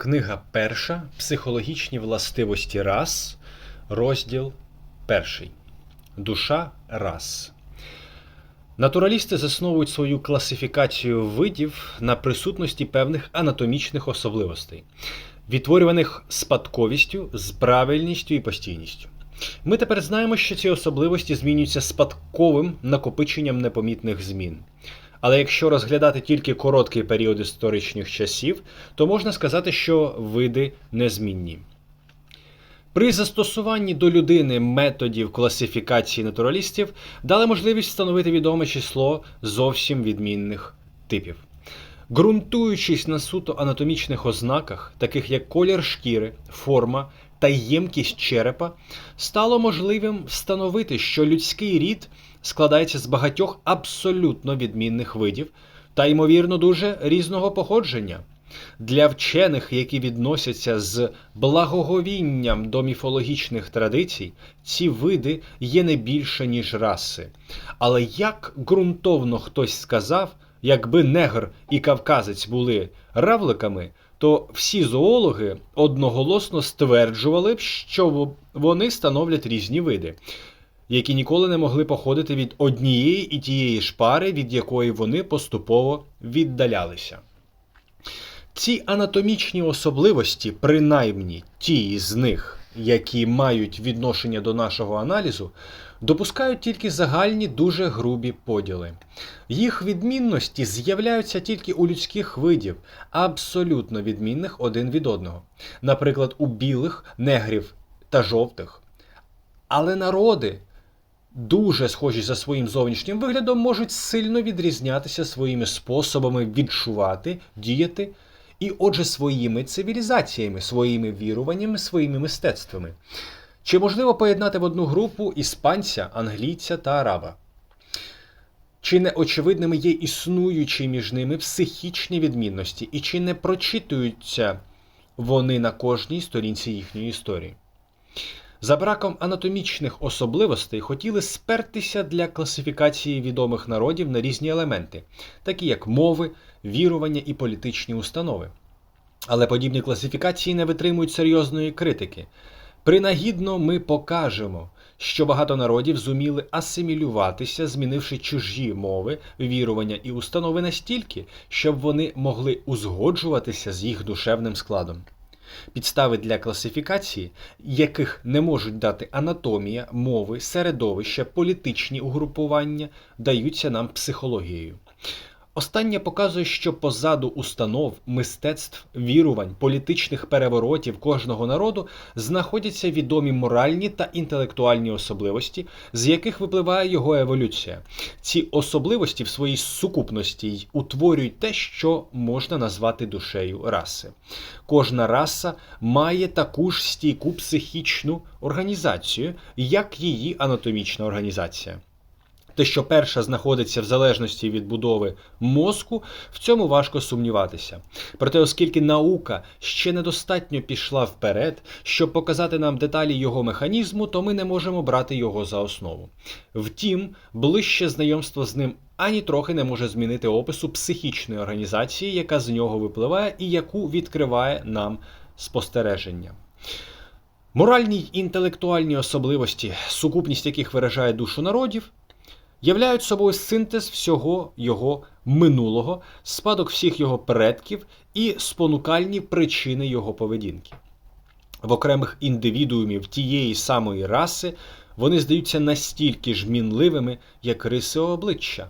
Книга перша. Психологічні властивості рас. Розділ перший. Душа рас. Натуралісти засновують свою класифікацію видів на присутності певних анатомічних особливостей, відтворюваних спадковістю, з правильністю і постійністю. Ми тепер знаємо, що ці особливості змінюються спадковим накопиченням непомітних змін. Але якщо розглядати тільки короткий період історичних часів, то можна сказати, що види незмінні. При застосуванні до людини методів класифікації натуралістів дали можливість встановити відоме число зовсім відмінних типів. Ґрунтуючись на суто анатомічних ознаках, таких як колір шкіри, форма та ємкість черепа, стало можливим встановити, що людський рід складається з багатьох абсолютно відмінних видів та, ймовірно, дуже різного походження. Для вчених, які відносяться з благоговінням до міфологічних традицій, ці види є не більше, ніж раси. Але як ґрунтовно хтось сказав, якби негр і кавказець були равликами, то всі зоологи одноголосно стверджували що вони становлять різні види, які ніколи не могли походити від однієї і тієї ж пари, від якої вони поступово віддалялися. Ці анатомічні особливості, принаймні ті з них, які мають відношення до нашого аналізу, допускають тільки загальні дуже грубі поділи. Їх відмінності з'являються тільки у людських видів, абсолютно відмінних один від одного, наприклад, у білих, негрів та жовтих. Але народи, дуже схожі за своїм зовнішнім виглядом, можуть сильно відрізнятися своїми способами відчувати, діяти і, отже, своїми цивілізаціями, своїми віруваннями, своїми мистецтвами. Чи можливо поєднати в одну групу іспанця, англійця та араба? Чи не очевидними є існуючі між ними психічні відмінності, і чи не прочитуються вони на кожній сторінці їхньої історії? За браком анатомічних особливостей хотіли спертися для класифікації відомих народів на різні елементи, такі як мови, вірування і політичні установи. Але подібні класифікації не витримують серйозної критики. Принагідно ми покажемо, що багато народів зуміли асимілюватися, змінивши чужі мови, вірування і установи настільки, щоб вони могли узгоджуватися з їх душевним складом. Підстави для класифікації, яких не можуть дати анатомія, мови, середовища, політичні угрупування, даються нам психологією. Останнє показує, що позаду установ, мистецтв, вірувань, політичних переворотів кожного народу знаходяться відомі моральні та інтелектуальні особливості, з яких випливає його еволюція. Ці особливості в своїй сукупності й утворюють те, що можна назвати душею раси. Кожна раса має таку ж стійку психічну організацію, як її анатомічна організація. Те, що перша знаходиться в залежності від будови мозку, в цьому важко сумніватися. Проте, оскільки наука ще недостатньо пішла вперед, щоб показати нам деталі його механізму, то ми не можемо брати його за основу. Втім, ближче знайомство з ним ані трохи не може змінити опису психічної організації, яка з нього випливає і яку відкриває нам спостереження. Моральні й інтелектуальні особливості, сукупність яких виражає душу народів являють собою синтез всього його минулого, спадок всіх його предків і спонукальні причини його поведінки. В окремих індивідуумів тієї самої раси вони здаються настільки ж мінливими, як риси обличчя.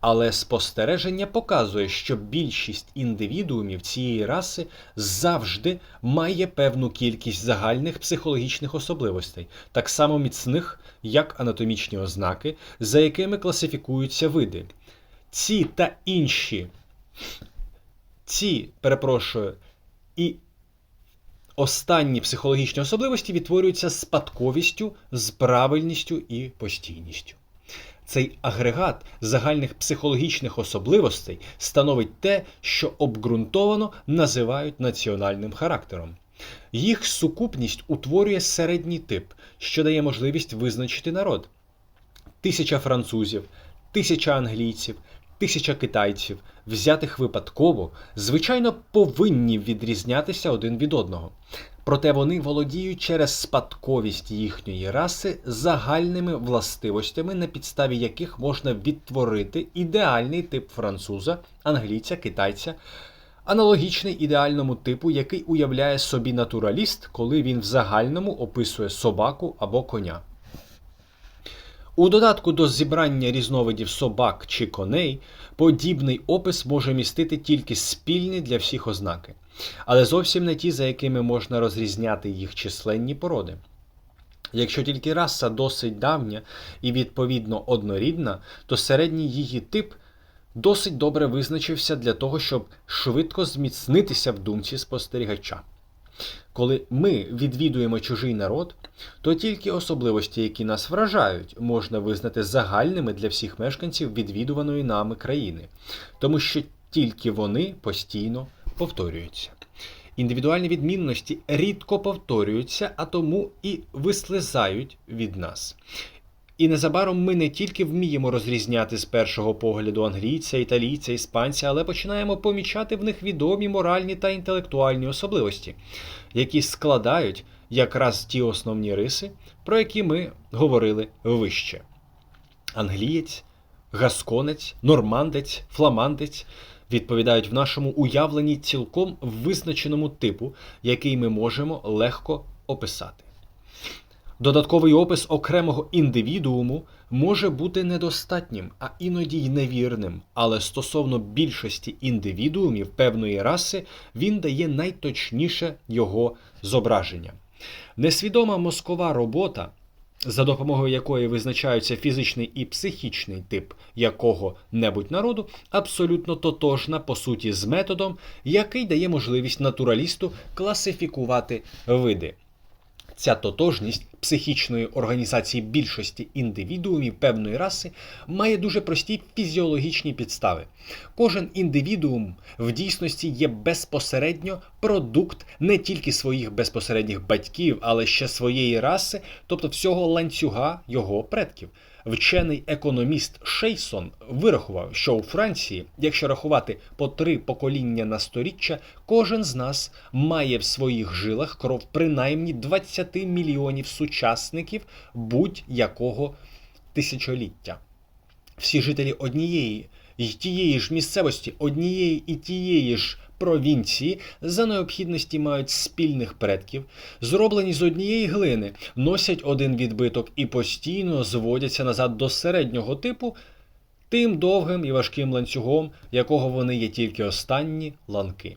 Але спостереження показує, що більшість індивідуумів цієї раси завжди має певну кількість загальних психологічних особливостей, так само міцних, як анатомічні ознаки, за якими класифікуються види. Ці та інші, ці, перепрошую, і останні психологічні особливості відтворюються спадковістю, з правильністю і постійністю. Цей агрегат загальних психологічних особливостей становить те, що обґрунтовано називають національним характером. Їх сукупність утворює середній тип, що дає можливість визначити народ. Тисяча французів, тисяча англійців, тисяча китайців, взятих випадково, звичайно, повинні відрізнятися один від одного. Проте вони володіють через спадковість їхньої раси загальними властивостями, на підставі яких можна відтворити ідеальний тип француза, англійця, китайця, аналогічний ідеальному типу, який уявляє собі натураліст, коли він в загальному описує собаку або коня. У додатку до зібрання різновидів собак чи коней подібний опис може містити тільки спільні для всіх ознаки, але зовсім не ті, за якими можна розрізняти їх численні породи. Якщо тільки раса досить давня і відповідно однорідна, то середній її тип досить добре визначився для того, щоб швидко зміцнитися в думці спостерігача. Коли ми відвідуємо чужий народ, то тільки особливості, які нас вражають, можна визнати загальними для всіх мешканців відвідуваної нами країни, тому що тільки вони постійно повторюються. Індивідуальні відмінності рідко повторюються, а тому і вислизають від нас. І незабаром ми не тільки вміємо розрізняти з першого погляду англійця, італійця, іспанця, але починаємо помічати в них відомі моральні та інтелектуальні особливості, які складають якраз ті основні риси, про які ми говорили вище: англієць, гасконець, нормандець, фламандець. Відповідають в нашому уявленні цілком визначеному типу, який ми можемо легко описати. Додатковий опис окремого індивідууму може бути недостатнім, а іноді й невірним, але стосовно більшості індивідуумів певної раси він дає найточніше його зображення. Несвідома мозкова робота, за допомогою якої визначаються фізичний і психічний тип якого-небудь народу, абсолютно тотожна по суті з методом, який дає можливість натуралісту класифікувати види. Ця тотожність психічної організації більшості індивідуумів певної раси має дуже прості фізіологічні підстави. Кожен індивідуум в дійсності є безпосередньо продукт не тільки своїх безпосередніх батьків, але ще своєї раси, тобто всього ланцюга його предків. Вчений економіст Шейсон вирахував, що у Франції, якщо рахувати по три покоління на сторіччя, кожен з нас має в своїх жилах кров принаймні 20 мільйонів сучасників будь-якого тисячоліття. Всі жителі однієї і тієї ж місцевості, однієї і тієї ж провінції за необхідності мають спільних предків, зроблені з однієї глини, носять один відбиток і постійно зводяться назад до середнього типу, тим довгим і важким ланцюгом, якого вони є тільки останні ланки.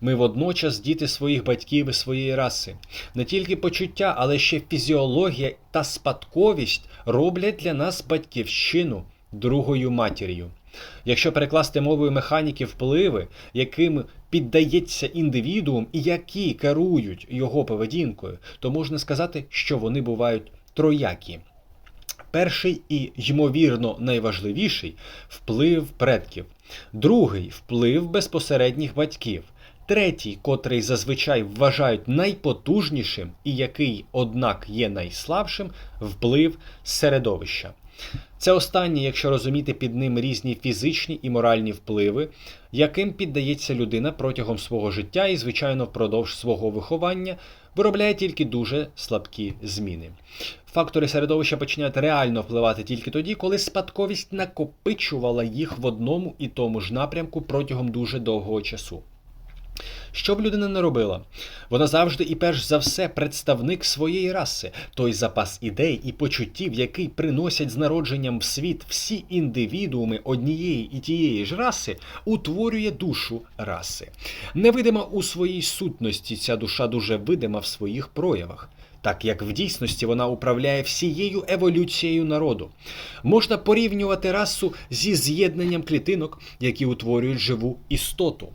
Ми водночас діти своїх батьків і своєї раси. Не тільки почуття, але ще фізіологія та спадковість роблять для нас батьківщину другою матір'ю. Якщо перекласти мовою механіки впливи, яким піддається індивідуум і які керують його поведінкою, то можна сказати, що вони бувають троякі. Перший і, ймовірно, найважливіший вплив предків, другий вплив безпосередніх батьків. Третій, котрий зазвичай вважають найпотужнішим і який, однак, є найслабшим, вплив середовища. Це останнє, якщо розуміти під ним різні фізичні і моральні впливи, яким піддається людина протягом свого життя і, звичайно, впродовж свого виховання, виробляє тільки дуже слабкі зміни. Фактори середовища починають реально впливати тільки тоді, коли спадковість накопичувала їх в одному і тому ж напрямку протягом дуже довгого часу. Що б людина не робила, вона завжди і перш за все представник своєї раси, той запас ідей і почуттів, який приносять з народженням в світ всі індивідууми однієї і тієї ж раси, утворює душу раси. Невидима у своїй сутності ця душа дуже видима в своїх проявах. Так як в дійсності вона управляє всією еволюцією народу, можна порівнювати расу зі з'єднанням клітинок, які утворюють живу істоту.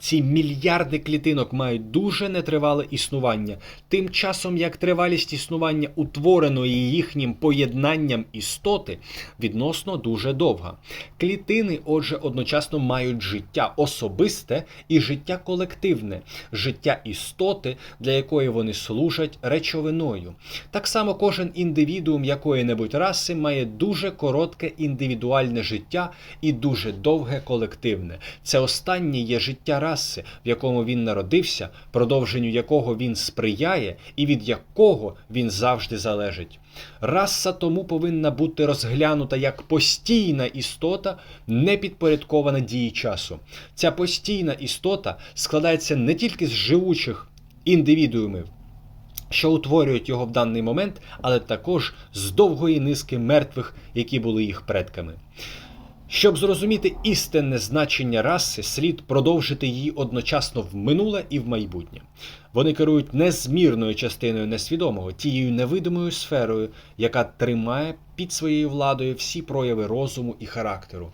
Ці мільярди клітинок мають дуже нетривале існування, тим часом як тривалість існування утвореної їхнім поєднанням істоти відносно дуже довга. Клітини, отже, одночасно мають життя особисте і життя колективне, життя істоти, для якої вони служать речовиною. Так само кожен індивідуум якої-небудь раси має дуже коротке індивідуальне життя і дуже довге колективне. Це останнє є життя раси, в якому він народився, продовженню якого він сприяє, і від якого він завжди залежить. Раса тому повинна бути розглянута як постійна істота, не підпорядкована дії часу. Ця постійна істота складається не тільки з живучих індивідуумів, що утворюють його в даний момент, але також з довгої низки мертвих, які були їх предками. Щоб зрозуміти істинне значення раси, слід продовжити її одночасно в минуле і в майбутнє. Вони керують незмірною частиною несвідомого, тією невидимою сферою, яка тримає під своєю владою всі прояви розуму і характеру.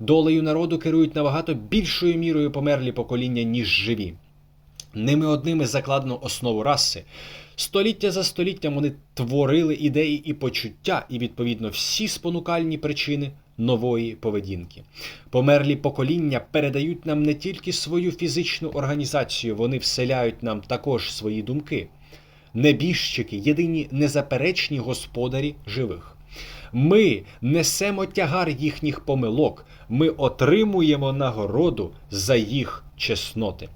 Долею народу керують набагато більшою мірою померлі покоління, ніж живі. Ними одними закладено основу раси. Століття за століттям вони творили ідеї і почуття, і, відповідно, всі спонукальні причини нової поведінки. Померлі покоління передають нам не тільки свою фізичну організацію, вони вселяють нам також свої думки. Небіжчики єдині незаперечні господарі живих. Ми несемо тягар їхніх помилок, ми отримуємо нагороду за їх чесноти.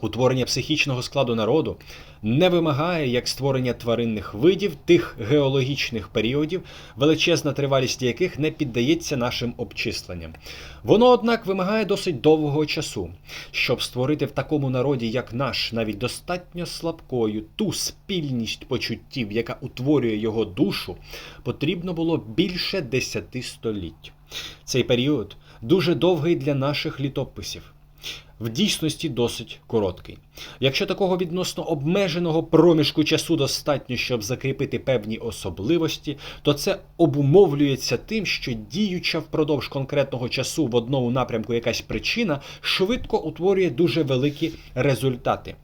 Утворення психічного складу народу не вимагає, як створення тваринних видів тих геологічних періодів, величезна тривалість яких не піддається нашим обчисленням. Воно, однак, вимагає досить довгого часу, щоб створити в такому народі, як наш, навіть достатньо слабкою ту спільність почуттів, яка утворює його душу, потрібно було більше десяти століть. Цей період дуже довгий для наших літописів в дійсності досить короткий. Якщо такого відносно обмеженого проміжку часу достатньо, щоб закріпити певні особливості, то це обумовлюється тим, що діюча впродовж конкретного часу в одному напрямку якась причина швидко утворює дуже великі результати.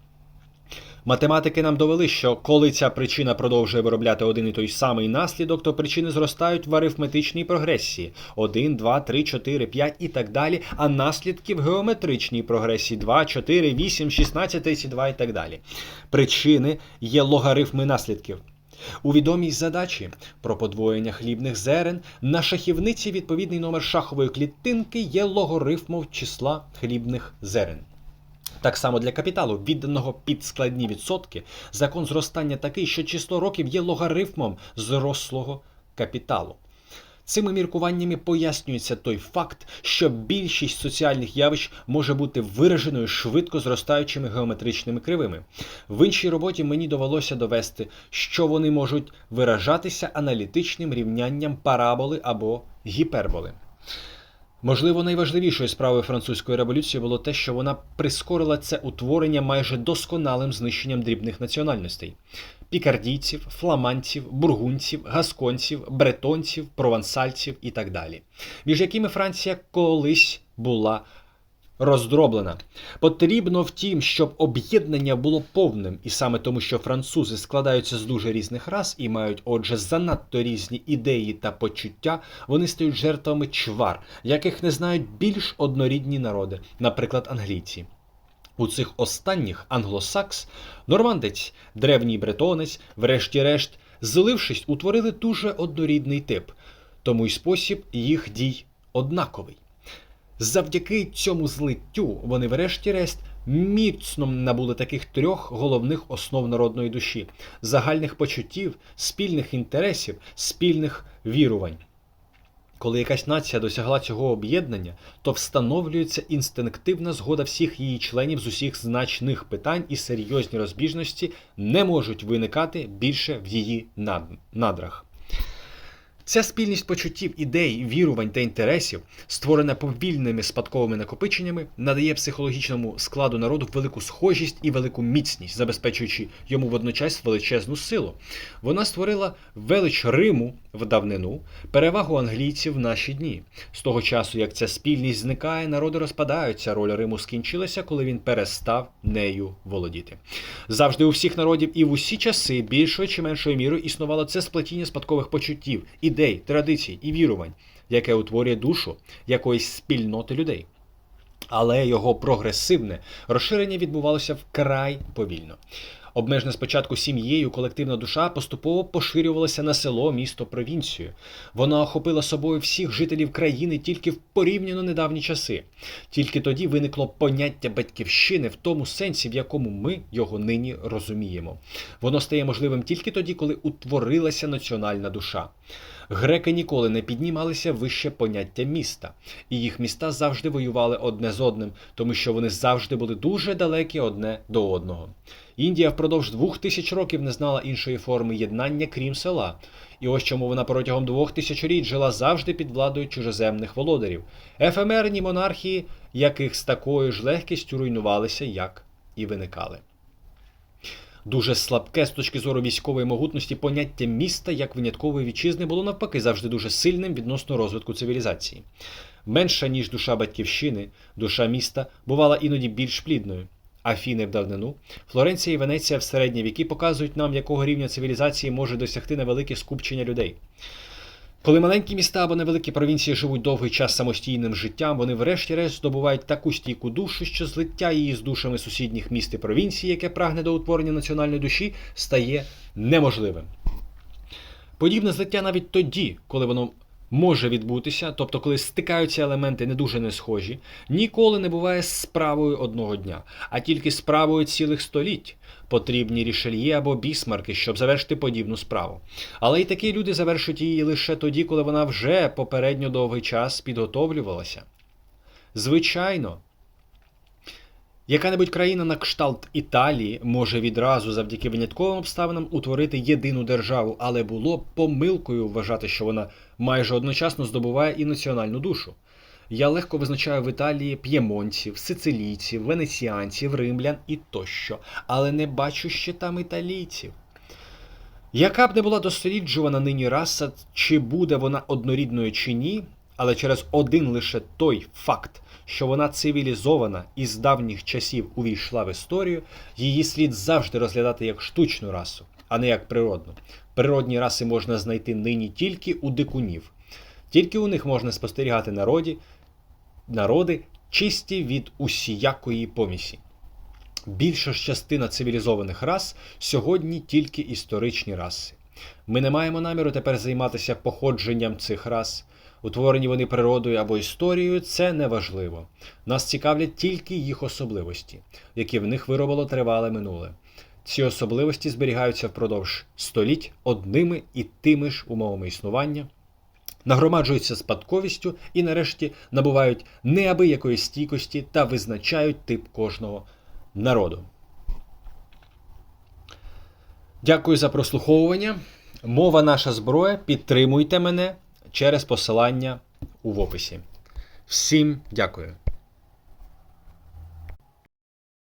Математики нам довели, що коли ця причина продовжує виробляти один і той самий наслідок, то причини зростають в арифметичній прогресії 1, 2, 3, 4, 5 і так далі, а наслідки в геометричній прогресії 2, 4, 8, 16, 32 і так далі. Причини є логарифми наслідків. У відомій задачі про подвоєння хлібних зерен на шахівниці відповідний номер шахової клітинки є логарифмом числа хлібних зерен. Так само для капіталу, відданого під складні відсотки, закон зростання такий, що число років є логарифмом зрослого капіталу. Цими міркуваннями пояснюється той факт, що більшість соціальних явищ може бути вираженою швидко зростаючими геометричними кривими. В іншій роботі мені довелося довести, що вони можуть виражатися аналітичним рівнянням параболи або гіперболи. Можливо, найважливішою справою французької революції було те, що вона прискорила це утворення майже досконалим знищенням дрібних національностей. Пікардійців, фламандців, бургунців, гасконців, бретонців, провансальців і так далі, між якими Франція колись була роздроблена. Потрібно втім, щоб об'єднання було повним, і саме тому, що французи складаються з дуже різних рас і мають, отже, занадто різні ідеї та почуття, вони стають жертвами чвар, яких не знають більш однорідні народи, наприклад, англійці. У цих останніх англосакс, нормандець, древній бретонець, врешті-решт, злившись, утворили дуже однорідний тип, тому й спосіб їх дій однаковий. Завдяки цьому злиттю вони, врешті-решт, міцно набули таких трьох головних основ народної душі: загальних почуттів, спільних інтересів, спільних вірувань. Коли якась нація досягла цього об'єднання, то встановлюється інстинктивна згода всіх її членів з усіх значних питань і серйозні розбіжності не можуть виникати більше в її надрах. Ця спільність почуттів, ідей, вірувань та інтересів, створена повільними спадковими накопиченнями, надає психологічному складу народу велику схожість і велику міцність, забезпечуючи йому водночас величезну силу. Вона створила велич Риму в давнину перевагу англійців в наші дні. З того часу, як ця спільність зникає, народи розпадаються. Роль Риму скінчилася, коли він перестав нею володіти. Завжди у всіх народів і в усі часи більшою чи меншою мірою існувало це сплетіння спадкових почуттів, ідей, традицій і вірувань, яке утворює душу якоїсь спільноти людей. Але його прогресивне розширення відбувалося вкрай повільно. Обмежена спочатку сім'єю, колективна душа поступово поширювалася на село, місто, провінцію. Вона охопила собою всіх жителів країни тільки в порівняно недавні часи. Тільки тоді виникло поняття батьківщини в тому сенсі, в якому ми його нині розуміємо. Воно стає можливим тільки тоді, коли утворилася національна душа. Греки ніколи не піднімалися вище поняття міста, і їх міста завжди воювали одне з одним, тому що вони завжди були дуже далекі одне до одного. Індія впродовж двох тисяч років не знала іншої форми єднання, крім села. І ось чому вона протягом двох тисячоліть жила завжди під владою чужеземних володарів, ефемерні монархії, яких з такою ж легкістю руйнувалися, як і виникали. Дуже слабке з точки зору військової могутності поняття міста як виняткової вітчизни було навпаки завжди дуже сильним відносно розвитку цивілізації. Менша ніж душа батьківщини, душа міста бувала іноді більш плідною. Афіни в давнину, Флоренція і Венеція в середні віки показують нам, якого рівня цивілізації може досягти невелике скупчення людей. Коли маленькі міста або невеликі провінції живуть довгий час самостійним життям, вони врешті-решт здобувають таку стійку душу, що злиття її з душами сусідніх міст і провінцій, яке прагне до утворення національної душі, стає неможливим. Подібне злиття навіть тоді, коли воно може відбутися, тобто коли стикаються елементи не дуже не схожі, ніколи не буває справою одного дня, а тільки справою цілих століть. Потрібні рішельє або бісмарки, щоб завершити подібну справу. Але й такі люди завершують її лише тоді, коли вона вже попередньо довгий час підготовлювалася. Звичайно, яка-небудь країна на кшталт Італії може відразу завдяки винятковим обставинам утворити єдину державу, але було помилкою вважати, що вона майже одночасно здобуває і національну душу. Я легко визначаю в Італії п'ємонців, сицилійців, венеціанців, римлян і тощо, але не бачу ще там італійців. Яка б не була досліджувана нині раса, чи буде вона однорідною чи ні, але через один лише той факт, що вона цивілізована і з давніх часів увійшла в історію, її слід завжди розглядати як штучну расу, а не як природну. Природні раси можна знайти нині тільки у дикунів. Тільки у них можна спостерігати народі, народи, чисті від усіякої помісі. Більша ж частина цивілізованих рас сьогодні тільки історичні раси. Ми не маємо наміру тепер займатися походженням цих рас. Утворені вони природою або історією, це неважливо. Нас цікавлять тільки їх особливості, які в них виробило тривале минуле. Ці особливості зберігаються впродовж століть одними і тими ж умовами існування, нагромаджуються спадковістю і, нарешті, набувають неабиякої стійкості та визначають тип кожного народу. Дякую за прослуховування. Мова наша зброя. Підтримуйте мене через посилання у описі. Всім дякую.